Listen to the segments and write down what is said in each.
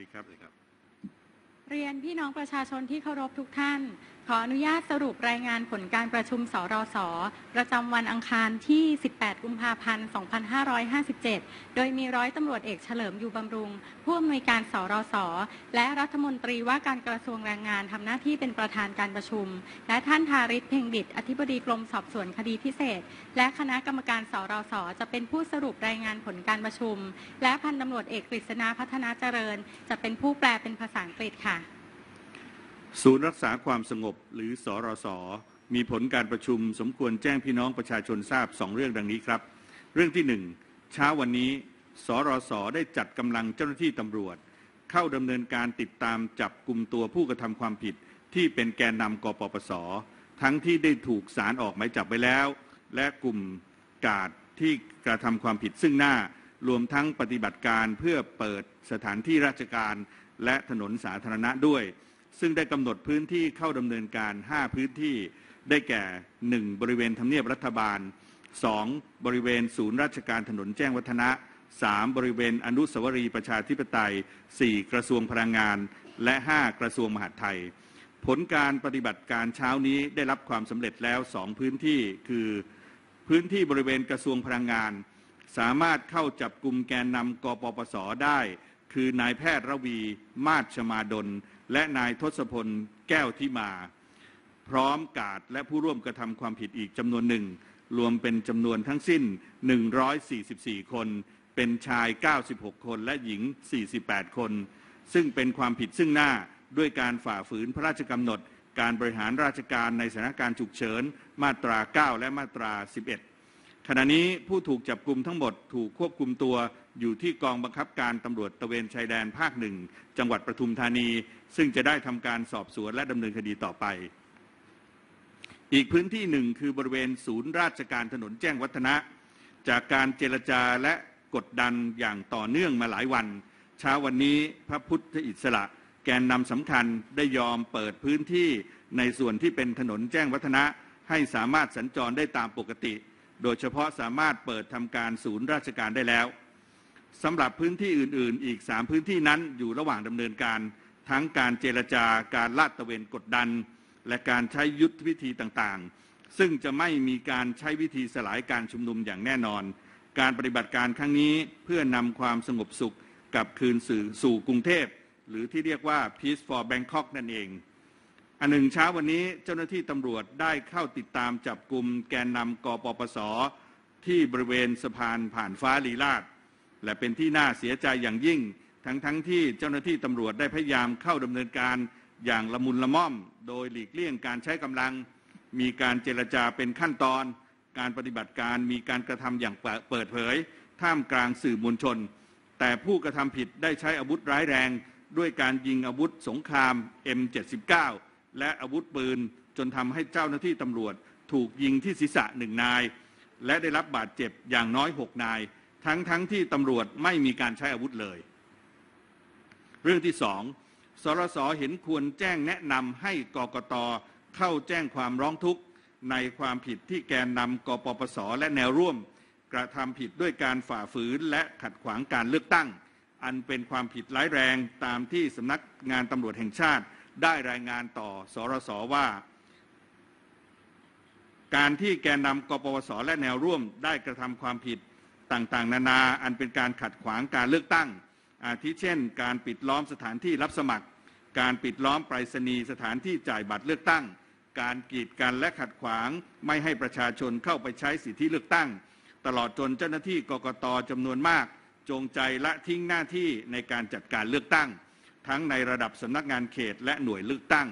ดีครับ เรียนพี่น้องประชาชนที่เคารพทุกท่าน ขออนุญาตสรุปรายงานผลการประชุมสรส ประจำวันอังคารที่ 18 กุมภาพันธ์ 2557 โดยมีร้อยตำรวจเอกเฉลิมอยู่บำรุง ผู้อำนวยการสรส และรัฐมนตรีว่าการกระทรวงแรงงานทำหน้าที่เป็นประธานการประชุม และท่านทาริศเพ่งดิต อธิบดีกรมสอบสวนคดีพิเศษ และคณะกรรมการสรส จะเป็นผู้สรุปรายงานผลการประชุม และพันตำรวจเอกกฤษณาพัฒนาเจริญ จะเป็นผู้แปลเป็นภาษาอังกฤษค่ะ ศูนย์รักษาความสงบหรือสรสมีผลการประชุมสมควรแจ้งพี่น้องประชาชนทราบสองเรื่องดังนี้ครับ เรื่องที่หนึ่งเช้าวันนี้สรสได้จัดกำลังเจ้าหน้าที่ตำรวจ เข้าดำเนินการติดตามจับกลุ่มตัวผู้กระทำความผิด ที่เป็นแกนนำกปปส ทั้งที่ได้ถูกสารออกหมายจับไปแล้ว และกลุ่มกาดที่กระทำความผิดซึ่งหน้ารวมทั้งปฏิบัติการเพื่อเปิดสถานที่ราชการและถนนสาธารณะด้วย ซึ่งได้กำหนดพื้นที่เข้าดำเนินการ 5 พื้นที่ได้แก่ 1. บริเวณทำเนียบรัฐบาล 2. บริเวณศูนย์ราชการถนนแจ้งวัฒนะ 3. บริเวณอนุสาวรีย์ประชาธิปไตย 4. กระทรวงพลังงาน และ 5. กระทรวงมหาดไทย ผลการปฏิบัติการเช้านี้ได้รับความสำเร็จแล้ว 2 พื้นที่คือ พื้นที่บริเวณกระทรวงพลังงาน สามารถเข้าจับกลุ่มแกนนำกปปสได้ คือนายแพทย์ระวีมาศชมาดล และนายทศพลแก้วทิมา พร้อมกาดและผู้ร่วมกระทำความผิดอีกจำนวนหนึ่ง รวมเป็นจำนวนทั้งสิ้น 144 คน เป็นชาย 96 คนและหญิง 48 คน ซึ่งเป็นความผิดซึ่งหน้าด้วยการฝ่าฝืนพระราชกำหนด การบริหารราชการในสถานการณ์ฉุกเฉิน มาตรา 9 และมาตรา 11 ขณะนี้ผู้ถูกจับกลุ่มทั้งหมดถูกควบคุมตัว อยู่ที่กองบังคับการตำรวจตะเวนชายแดนภาคหนึ่งจังหวัดปทุมธานี ซึ่งจะได้ทำการสอบสวนและดำเนินคดีต่อไป อีกพื้นที่หนึ่งคือบริเวณศูนย์ราชการถนนแจ้งวัฒนะ จากการเจรจาและกดดันอย่างต่อเนื่องมาหลายวัน เช้าวันนี้พระพุทธอิสระ แกนนำสำคัญได้ยอมเปิดพื้นที่ในส่วนที่เป็นถนนแจ้งวัฒนะ ให้สามารถสัญจรได้ตามปกติ โดยเฉพาะสามารถเปิดทำการศูนย์ราชการได้แล้ว สำหรับพื้นที่อื่น ๆ อีก 3 พื้นที่นั้นอยู่ระหว่างดำเนินการ ทั้งการเจรจาการลาดตระเวนกดดัน และการใช้ยุทธวิธีต่างๆ ซึ่งจะไม่มีการใช้วิธีสลายการชุมนุมอย่างแน่นอน การปฏิบัติการครั้งนี้เพื่อนำความสงบสุขกลับคืนสู่สู่กรุงเทพ หรือที่เรียกว่า Peace for Bangkok นั่นเอง อันหนึ่งเช้าวันนี้เจ้าหน้าที่ตำรวจได้เข้าติดตามจับกลุ่มแกนนำกปปส ที่บริเวณสะพานผ่านฟ้าลีลาด และเป็นที่น่าเสียใจอย่างยิ่ง ทั้งทั้งที่เจ้าหน้าที่ตำรวจได้พยายามเข้าดำเนินการอย่างละมุนละม่อม โดยหลีกเลี่ยงการใช้กำลัง มีการเจรจาเป็นขั้นตอน การปฏิบัติการมีการกระทำอย่างเปิดเผย ท่ามกลางสื่อมวลชน แต่ผู้กระทำผิดได้ใช้อาวุธร้ายแรง ด้วยการยิงอาวุธสงคราม M79 และอาวุธปืนจนทำให้เจ้าหน้าที่ตำรวจ ถูกยิงที่ศีรษะหนึ่งนาย และได้รับบาดเจ็บอย่างน้อยหกนาย ทั้งทั้งที่ตำรวจไม่มีการใช้อาวุธเลย เรื่องที่สองสรสเห็นควรแจ้งแนะนำให้กกตเข้าแจ้งความร้องทุกข์ในความผิดที่แกนนำกปปส และแนวร่วม กระทำผิดด้วยการฝ่าฝืนและขัดขวางการเลือกตั้ง อันเป็นความผิดร้ายแรงตามที่สำนักงานตำรวจแห่งชาติได้รายงานต่อสรสว่า การที่แกนนำกปปส และแนวร่วมได้กระทำความผิด ต่างๆ นานาอันเป็นการขัดขวางการเลือกตั้ง อาทิเช่น การปิดล้อมสถานที่รับสมัคร การปิดล้อมไปรษณีย์สถานที่จ่ายบัตรเลือกตั้ง การกีดกันและขัดขวางไม่ให้ประชาชนเข้าไปใช้สิทธิเลือกตั้ง ตลอดจนเจ้าหน้าที่กกตจำนวนมาก จงใจละทิ้งหน้าที่ในการจัดการเลือกตั้ง ทั้งในระดับสำนักงานเขตและหน่วยเลือกตั้ง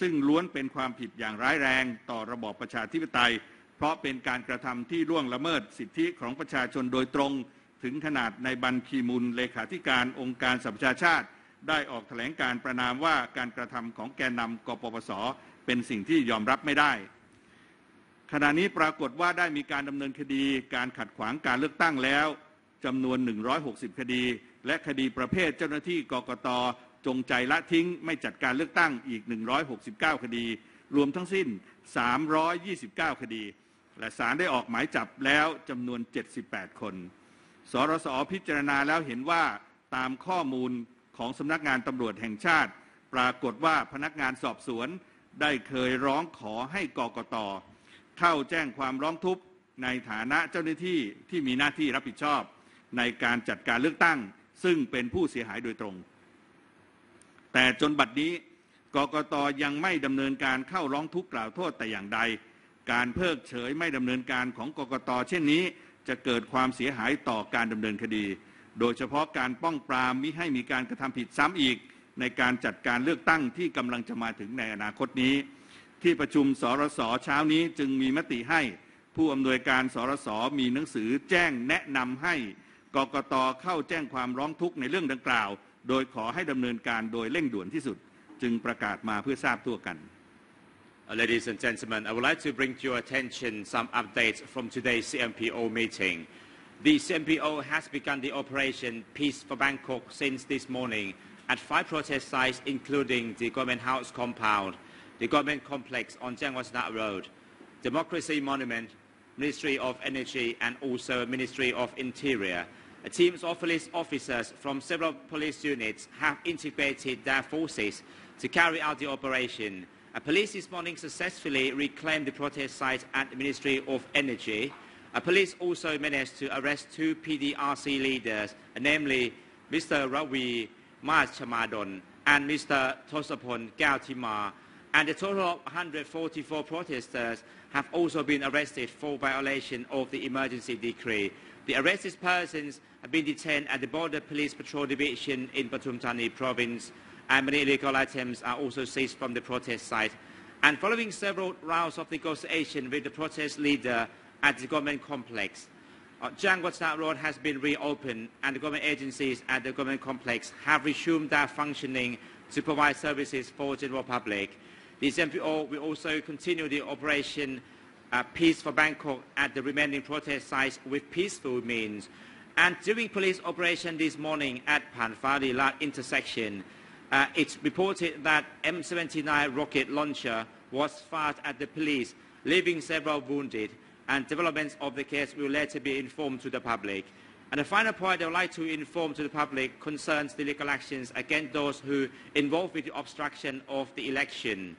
ซึ่งล้วนเป็นความผิดอย่างร้ายแรงต่อระบอบประชาธิปไตย เพราะเป็นการกระทำที่ล่วงละเมิดสิทธิของประชาชนโดยตรง ถึงขนาดในบัญคีมุลเลขาธิการองค์การสหประชาชาติ ได้ออกแถลงการประนามว่าการกระทำของแกนนำกปปส เป็นสิ่งที่ยอมรับไม่ได้ขณะนี้ปรากฏว่าได้มีการดำเนินคดีการขัดขวางการเลือกตั้งแล้วจำนวน 160 คดี และคดีประเภทเจ้าหน้าที่กกตจงใจละทิ้ง ไม่จัดการเลือกตั้งอีก 169 คดี รวมทั้งสิ้น 329 คดี และศาลได้ออกหมายจับแล้วจำนวน 78 คน สรสพิจารณาแล้วเห็นว่าตามข้อมูลของสำนักงานตำรวจแห่งชาติ ปรากฏว่าพนักงานสอบสวนได้เคยร้องขอให้กกตเข้าแจ้งความร้องทุกข์ในฐานะเจ้าหน้าที่ที่มีหน้าที่รับผิดชอบ ในการจัดการเลือกตั้ง ซึ่งเป็นผู้เสียหายโดยตรง แต่จนบัดนี้กกตยังไม่ดำเนินการเข้าร้องทุกข์กล่าวโทษแต่อย่างใด การเพิกเฉยไม่ดำเนินการของกกตเช่นนี้ จะเกิดความเสียหายต่อการดำเนินคดี โดยเฉพาะการป้องปรามมิให้มีการกระทำผิดซ้ำอีก ในการจัดการเลือกตั้งที่กำลังจะมาถึงในอนาคตนี้ ที่ประชุมสรสเช้านี้จึงมีมติให้ ผู้อำนวยการสรสมีหนังสือแจ้งแนะนำให้กกตเข้าแจ้งความร้องทุกข์ในเรื่องดังกล่าว โดยขอให้ดำเนินการโดยเร่งด่วนที่สุด จึงประกาศมาเพื่อทราบทั่วกัน Uh, ladies and gentlemen, I would like to bring to your attention some updates from today's CMPO meeting. The CMPO has begun the operation Peace for Bangkok since this morning at five protest sites including the Government House compound, the Government Complex on Jiangwasna Road, Democracy Monument, Ministry of Energy and also Ministry of Interior. Teams of police officers from several police units have integrated their forces to carry out the operation. Uh, police this morning successfully reclaimed the protest site at the Ministry of Energy. Uh, police also managed to arrest two PDRC leaders, namely Mr. Ravi Mas Chamadon and Mr. Tosapon Gautima. And a total of 144 protesters have also been arrested for violation of the emergency decree. The arrested persons have been detained at the Border Police Patrol Division in Pathum Thani province and many illegal items are also seized from the protest site. And following several rounds of negotiation with the protest leader at the government complex, uh, Jiang Watsa Road has been reopened and the government agencies at the government complex have resumed their functioning to provide services for the general public. The MPO will also continue the operation uh, Peace for Bangkok at the remaining protest sites with peaceful means. And during police operation this morning at Panfari Lat intersection, uh, it's reported that M79 rocket launcher was fired at the police, leaving several wounded, and developments of the case will later be informed to the public. And the final point I would like to inform to the public concerns the legal actions against those who involved with the obstruction of the election.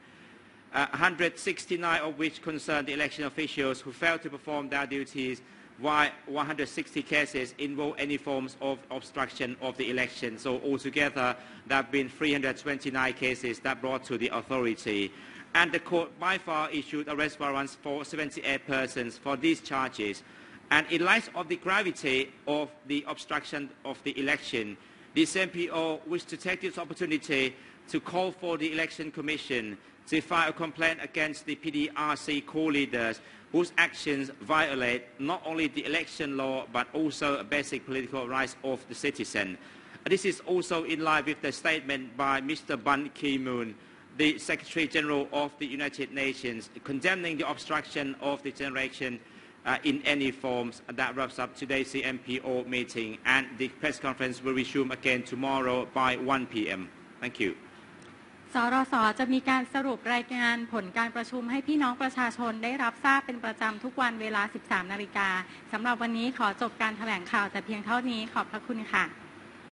Uh, 169 of which concern the election officials who failed to perform their duties while 160 cases involve any forms of obstruction of the election. So altogether, there have been 329 cases that brought to the authority. And the court by far issued arrest warrants for 78 persons for these charges. And in light of the gravity of the obstruction of the election, the CMPO wished to take this opportunity to call for the Election Commission to file a complaint against the PDRC co-leaders whose actions violate not only the election law but also basic political rights of the citizen. This is also in line with the statement by Mr. Ban Ki-moon, the Secretary General of the United Nations, condemning the obstruction of the generation uh, in any forms. That wraps up today's CMPO meeting and the press conference will resume again tomorrow by 1 p.m. Thank you. สรสจะมีการสรุปรายงานผลการประชุมให้พี่น้องประชาชนได้รับทราบเป็นประจำทุกวันเวลา 13 นาฬิกาสำหรับวันนี้ขอจบการแถลงข่าวแต่เพียงเท่านี้ขอบพระคุณค่ะ